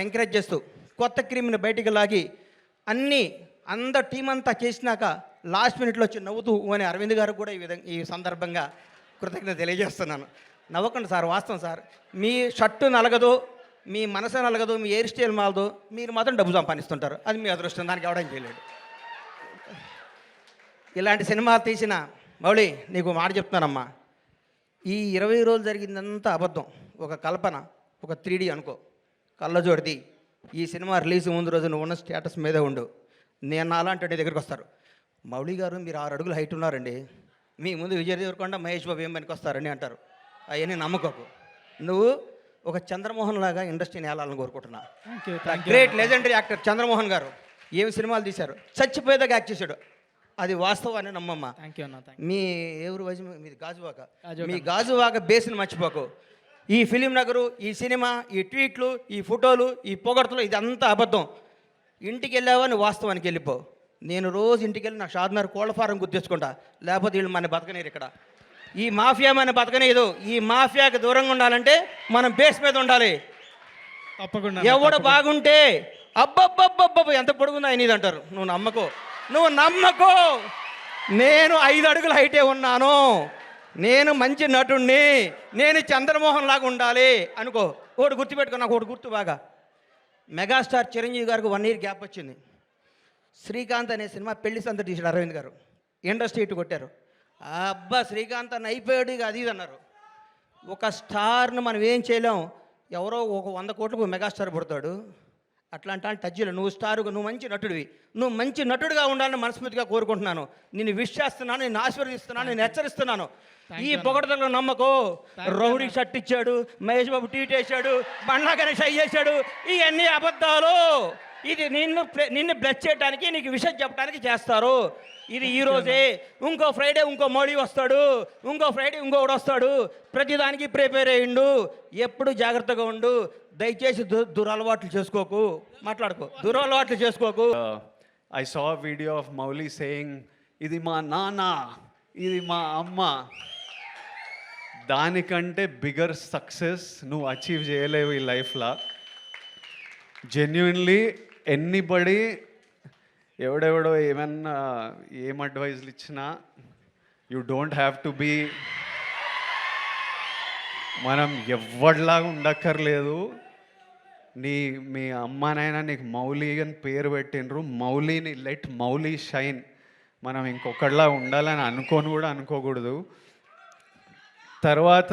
Encourage చేస్తూ కొత్త క్రీమ్ని బయటికి లాగి అన్నీ అంద టీం అంతా చేసినాక లాస్ట్ మినిట్లో వచ్చి నవ్వుతూ అని అరవింద్ గారు కూడా ఈ విధంగా ఈ సందర్భంగా కృతజ్ఞత తెలియజేస్తున్నాను. నవ్వకండి సార్ వాస్తవం సార్. మీ షర్టు నలగదు మీ మనసు నలగదు మీ హెయిర్ స్టైల్ మాలదు మీరు మాత్రం డబ్బు సంపాదిస్తుంటారు. అది మీ అదృష్టం దానికి ఎవడం చేయలేడు. ఇలాంటి సినిమా తీసిన మౌళి నీకు మాట చెప్తున్నానమ్మా. ఈ ఇరవై రోజులు జరిగిందంతా అబద్ధం. ఒక కల్పన ఒక త్రీ అనుకో. కళ్ళజోడిది. ఈ సినిమా రిలీజ్ ముందు రోజు నువ్వు ఉన్న స్టేటస్ మీదే ఉండు. నేను నాలాంటి దగ్గరికి వస్తారు. మౌళి గారు మీరు ఆరు అడుగులు హైట్ ఉన్నారండి. మీ ముందు విజయ్ దేవరకొండ మహేష్ బాబు ఏం పనికి వస్తారని అంటారు. అవన్నీ నమ్మకోకు. నువ్వు ఒక చంద్రమోహన్ లాగా ఇండస్ట్రీని వెళ్ళాలని కోరుకుంటున్నా. గ్రేట్ లెజెండరీ యాక్టర్ చంద్రమోహన్ గారు ఏమి సినిమాలు తీశారు? చచ్చిపోయేదాకా యాక్ట్ చేశాడు. అది వాస్తవాన్ని నమ్మమ్మ. మీ ఎవరు వయసు? మీది గాజువాక. గాజువాక. మీ గాజువాక బేస్ని మర్చిపోకు. ఈ ఫిలిం నగరు ఈ సినిమా ఈ ట్వీట్లు ఈ ఫోటోలు ఈ పొగడ్తలు ఇదంతా అబద్ధం. ఇంటికి వెళ్ళావా? నువ్వు వాస్తవానికి వెళ్ళిపో. నేను రోజు ఇంటికి వెళ్ళి నా షాద్నగర్ కోళ్ళ ఫారం గుర్తించుకుంటా. లేకపోతే వీళ్ళు మన బతకనీరు ఇక్కడ. ఈ మాఫియా మన బతకనీదు. ఈ మాఫియాకి దూరంగా ఉండాలంటే మనం బేస్ మీద ఉండాలి. తప్పకుండా ఎవడు. బాగుంటే అబ్బబ్బబ్బబ్బబ్బ ఎంత పొడుగుందో ఆయన ఇది అంటారు. నువ్వు నమ్మకో. నువ్వు నమ్మకో. నేను ఐదు అడుగుల హైటే ఉన్నాను. నేను మంచి నటుణ్ణి నేను చంద్రమోహన్ లాగా ఉండాలి అనుకో. ఒకటి గుర్తుపెట్టుకో నాకు ఒకటి గుర్తు బాగా. మెగాస్టార్ చిరంజీవి గారికి వన్ ఇయర్ గ్యాప్ వచ్చింది. శ్రీకాంత్ అనే సినిమా పెళ్ళి సంత తీసాడు అరవింద్ గారు. ఇండస్ట్రీ ఇటు కొట్టారు. అబ్బా శ్రీకాంత్ అని అయిపోయాడు ఇక అది ఇది అన్నారు. ఒక స్టార్ను మనం ఏం చేయలేం. ఎవరో ఒక వంద కోట్లకు మెగాస్టార్ పుడతాడు. అట్లాంటి వాళ్ళు టచ్ చేయలేవు. నువ్వు స్టారుగా నువ్వు మంచి నటుడివి. నువ్వు మంచి నటుడిగా ఉండాలని మనస్ఫూర్తిగా కోరుకుంటున్నాను. నిన్ను విష్ చేస్తున్నాను నేను ఆశీర్వదిస్తున్నాను నేను హెచ్చరిస్తున్నాను. ఈ పొగడతలో నమ్మకో. రౌడీ షర్ట్ ఇచ్చాడు మహేష్ బాబు ట్వీట్ వేసాడు బండ్లా గణేష్ అయ్యి చేశాడు ఇవన్నీ అబద్ధాలు. ఇది నిన్ను ప్లే- నిన్ను బ్లెస్ చేయడానికి నీకు విషయం చెప్పడానికి చేస్తారు. ఇది ఈ రోజే. ఇంకో ఫ్రైడే ఇంకో మోడీ వస్తాడు. ఇంకో ఫ్రైడే ఇంకొకడు వస్తాడు. ప్రతిదానికి ప్రిపేర్ అయ్యిండు. ఎప్పుడు జాగ్రత్తగా ఉండు. దయచేసి దు దురలవాట్లు చేసుకోకు. మాట్లాడుకో. దురలవాట్లు చేసుకోకు. I saw video of Mouli saying ఇది మా నాన్న ఇది మా అమ్మ. దానికంటే బిగర్ సక్సెస్ నువ్వు అచీవ్ చేయలేవు ఈ లైఫ్లో జెన్యున్లీ ఎన్నిబడి ఎవడెవడో ఏమన్నా ఏం అడ్వైజ్లు ఇచ్చినా you don't have to be మనం ఎవరిలాగా ఉండక్కర్లేదు. నీ మీ అమ్మానైనా నీకు మౌలి అని పేరు పెట్టినరు మౌలిని లెట్ మౌలి షైన్ మనం ఇంకొకళ్ళ ఉండాలని అనుకోని కూడా అనుకోకూడదు. తర్వాత